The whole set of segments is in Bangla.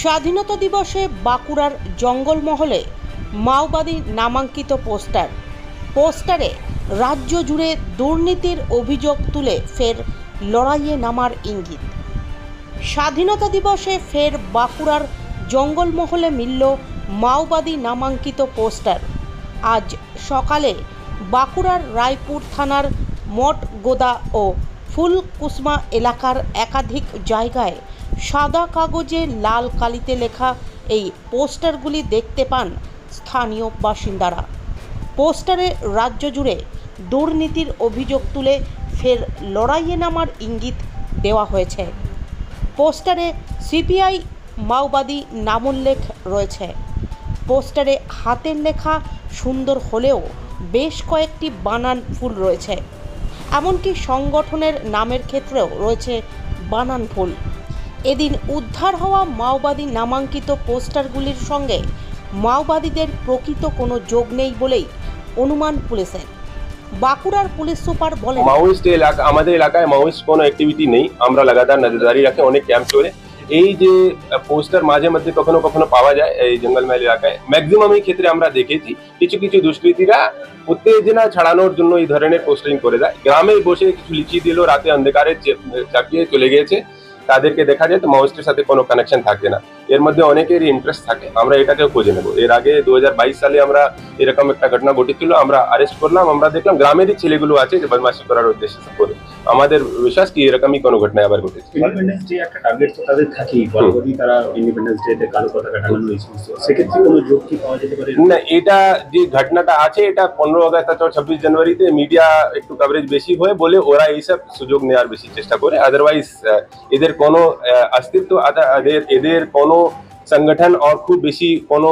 স্বাধীনতা দিবসে বাঁকুড়ার জঙ্গলমহলে মাওবাদী নামাঙ্কিত পোস্টার। পোস্টারে রাজ্য জুড়ে দুর্নীতির অভিযোগ তুলে ফের লড়াইয়ে নামার ইঙ্গিত। স্বাধীনতা দিবসে ফের বাঁকুড়ার জঙ্গলমহলে মিলল মাওবাদী নামাঙ্কিত পোস্টার। আজ সকালে বাঁকুড়ার রায়পুর থানার মঠগোদা ও ফুলকুসমা এলাকার একাধিক জায়গায় সাদা কাগজে লাল কালিতে লেখা এই পোস্টারগুলি দেখতে পান স্থানীয় বাসিন্দারা। পোস্টারে রাজ্য জুড়ে দুর্নীতির অভিযোগ তুলে ফের লড়াইয়ে নামার ইঙ্গিত দেওয়া হয়েছে। পোস্টারে সিপিআই মাওবাদী নামোল্লেখ রয়েছে। পোস্টারে হাতের লেখা সুন্দর হলেও বেশ কয়েকটি বানান ফুল রয়েছে। এমনকি সংগঠনের নামের ক্ষেত্রেও রয়েছে বানান ভুল এদিন উদ্ধার হওয়া মাওবাদী নামাঙ্কিত পোস্টারগুলির সঙ্গে মাওবাদীদের প্রকৃত কোনো যোগ নেই বলেই অনুমান পুলিশের। বাঁকুড়ার পুলিশ সুপার বলেন মাওয়িস্ট এলাকা আমাদের এলাকায় মাওয়িস্ট কোনো অ্যাক্টিভিটি নেই। আমরা লাগাতার নজরদারি রাখি, অনেক ক্যাম্প চলে এই যে পোস্টার মাঝে মধ্যে কখনো কখনো পাওয়া যায় এই জঙ্গলমহল এলাকায়। ম্যাক্সিমাম এই ক্ষেত্রে আমরা দেখেছি, কিছু কিছু দুষ্কৃতীরা উত্তেজনা ছাড়ানোর জন্য এই ধরনের পোস্টারিং করে দেয় গ্রামে বসে কিছু লিচি দিল, রাতে অন্ধকারে চাপিয়ে চলে গিয়েছে। তাদেরকে দেখা যায় তো মাওয়িস্টের সাথে কোনো কানেকশন থাকে না। এর মধ্যে অনেকেরই ইন্টারেস্ট থাকে, আমরা এটাকেও খুঁজে নেব। এর আগে দু হাজার বাইশ সালে আমরা এরকম একটা ঘটনা ঘটেছিল, আমরা অ্যারেস্ট করলাম, আমরা দেখলাম গ্রামেরই ছেলেগুলো আছে যে বদমাসি করার উদ্দেশ্যে করে। আমাদের বিশ্বাস কি এরকমই কোনো ঘটনা আবার ঘটেছে? ইন্ডিপেন্ডেন্স ডে একটা টার্গেট তো তাদের থাকেই তারা ইন্ডিপেন্ডেন্স ডে তে কালো পতাকা টাঙানো এই সমস্ত সেক্ষেত্রে কোনো যোগ কি পাওয়া যেতে পারে? না এটা যে ঘটনাটা আছে এটা পনেরো আগস্ট অথবা ছাব্বিশ জানুয়ারিতে মিডিয়া একটু কভারেজ বেশি হয়ে বলে ওরা এইসব সুযোগ নেওয়ার বেশি চেষ্টা করে। আদারওয়াইজ এদের কোনো অস্তিত্ব এদের এদের কোনো সংগঠন আর খুব বেশি কোনো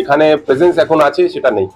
এখানে প্রেজেন্স এখন আছে সেটা নেই।